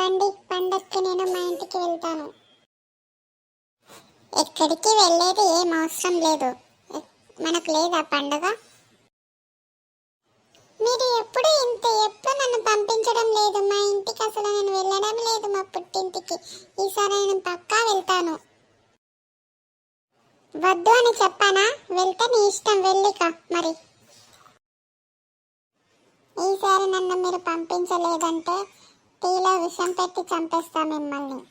పిలవండి పండక్కి నేను మా ఇంటికి వెళ్తాను. ఎక్కడికి వెళ్ళేది ఏం అవసరం లేదు. మనకు లేదా పండగ? మీరు ఎప్పుడు ఇంత ఎప్పుడు నన్ను పంపించడం లేదు. మా ఇంటికి అసలు నేను వెళ్ళడం లేదు మా పుట్టింటికి. ఈసారి నేను పక్కా వెళ్తాను. వద్దు అని చెప్పానా? వెళ్తే నీ ఇష్టం. వెళ్ళిక మరి. ఈసారి నన్ను మీరు పంపించలేదంటే టీలో విషం పెట్టి చంపేస్తా మిమ్మల్ని.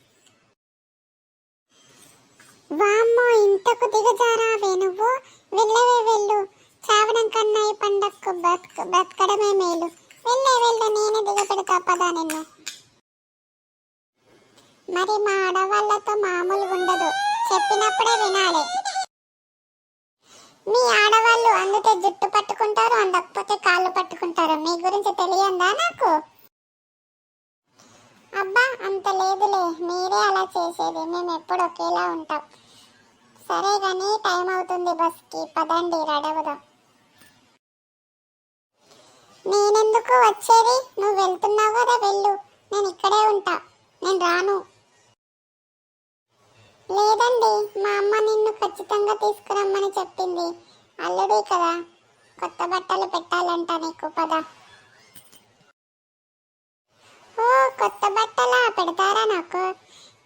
వామ్మో ఇంతకు దిగజారావే నువ్వు. వెళ్ళవే వెళ్ళు. చావడం కన్నా ఈ పండక్కు బతక బతకడమే మేలు. వెళ్ళే వెళ్ళు నేనే దిగపెడతా పదా నిన్ను. మరి మా ఆడవాళ్ళతో మామూలు ఉండదు. చెప్పినప్పుడే వినాలి. మీ ఆడవాళ్ళు అందుతే జుట్టు పట్టుకుంటారు అందకపోతే కాళ్ళు పట్టుకుంటారు. మీ గురించి తెలియందా నాకు? లేదులే మీరే అలా చేసేది. మేము ఎప్పుడు ఒకేలా ఉంటాం. సరే కానీ టైం అవుతుంది బస్కి. పదండి రెడవుదాం నేనెందుకు వచ్చేది? నువ్వు వెళ్తున్నావు కదా వెళ్ళు. నేను ఇక్కడే ఉంటా. నేను రాను. లేదండి మా అమ్మ నిన్ను ఖచ్చితంగా తీసుకురమ్మని చెప్పింది. అల్లుడే కదా. కొత్త బట్టలు పెట్టాలంట నీకు పద ఓ కొత్త బట్టలా పెడతారా నాకు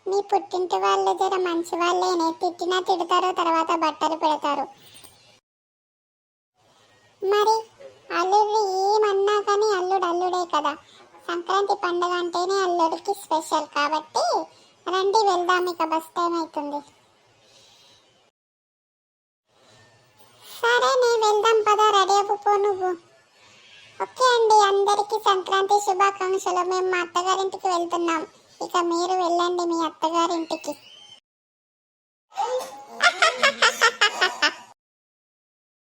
మీ పుట్టింటి వాళ్ళు జర మంచి వాళ్ళేనే తిట్టినా తిడతారు తర్వాత బట్టలు పెడతారు. మరి అల్లుడు ఏమన్నా కానీ అల్లుడు అల్లుడే కదా. సంక్రాంతి పండుగ అంటేనే అల్లుడికి స్పెషల్ కాబట్టి రండి వెళ్దాం ఇక బస్ టైం అవుతుంది సరే నే వెళ్దాం పద రెడీ అవ్వుపో నువ్వు. ఓకే అండి అందరికీ సంక్రాంతి శుభాకాంక్షలు. మేము మా అత్తగారింటికి వెళ్తున్నాం. ఇక మీరు వెళ్ళండి మీ అత్తగారింటికి.